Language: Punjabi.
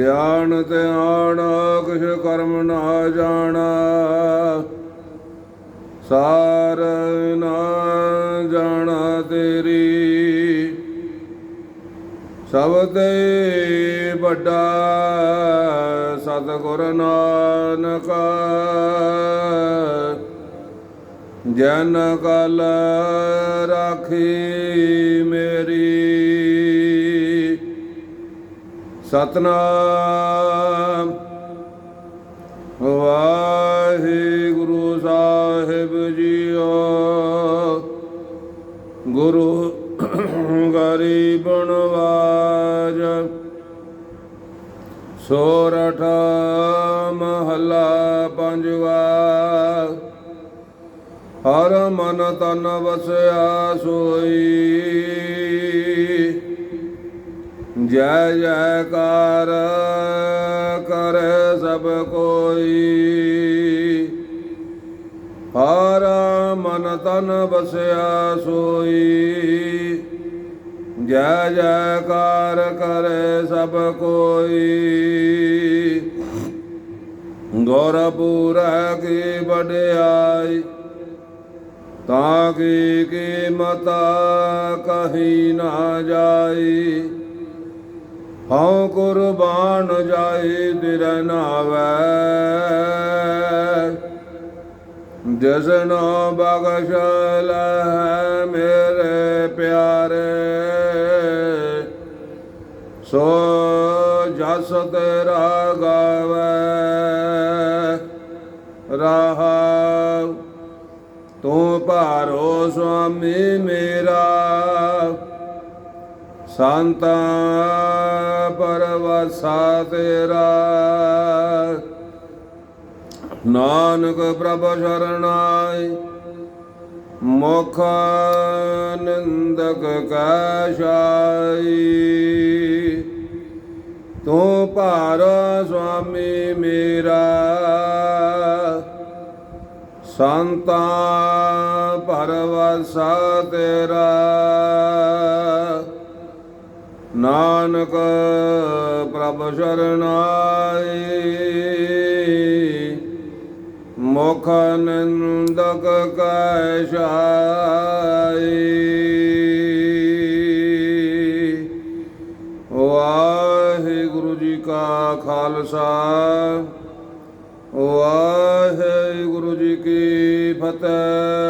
ਗਿਆਨ ਧਿਆਨ ਕਿਛ ਕਰਮ ਨਾ ਜਾਣਾ। ਸਾਰ ਨਾ ਜਾਣਾ ਤੇਰੀ। ਸਭ ਤੇ ਵੱਡਾ ਸਤਿਗੁਰ ਨਾਨਕ। ਜਨ ਕਲ ਰਾਖੀ ਮੇਰੀ। ਸਤਨਾਮ। ਵਾਹਿਗੁਰੂ ਸਾਹਿਬ ਜੀਓ। ਗੁਰੂ ਗਰੀਬ ਨਵਾਜ। ਸੋਰਠ ਮਹੱਲਾ ਪੰਜਵਾ। ਹਰ ਮਨ ਤਨ ਵਸਿਆ ਸੋਈ। ਜੈ ਜੈਕਾਰ ਕਰੇ ਸਭ ਕੋਈ। ਹਰ ਮਨ ਤਨ ਬਸਿਆ ਸੋਈ। ਜੈ ਜੈਕਾਰ ਕਰੇ ਸਭ ਕੋਈ। ਗੌਰਪੁਰ ਕੀ ਵਡਿਆਈ, ਤਾਂ ਕੀ ਕੀਮਤ ਕਹੀ ਨਾ ਜਾਈ। ਹਉ ਕੁਰਬਾਨ ਜਾਈ ਦਿਰ ਨਾਵੈ। ਜਸਨ ਬਖਸ਼ ਲੈ ਮੇਰੇ ਪਿਆਰੇ, ਸੋ ਜਸ ਤੇਰਾ ਗਾਵੇ। ਰਹਾ, ਤੂੰ ਭਾਰੋ ਸੁਆਮੀ ਮੇਰਾ। ਸੰਤਾ ਪਰਵਸਾ ਤੇਰਾ। ਨਾਨਕ ਪ੍ਰਭ ਸ਼ਰਣਾਈ, ਮੁਖ ਨਿੰਦਕ ਕੈ ਤੂੰ ਭਾਰ ਸੁਆਮੀ ਮੇਰਾ। ਸੰਤਾ ਪਰਵਸਾ ਤੇਰਾ। ਨਾਨਕ ਪ੍ਰਭ ਸ਼ਰਨਾਈ। ਮੁਖ ਨਿੰਦਕ ਕੈ ਛਾਈ ਵਾਹਿਗੁਰੂ ਜੀ ਕਾ ਖਾਲਸਾ। ਵਾਹਿਗੁਰੂ ਜੀ ਕੀ ਫਤਿਹ।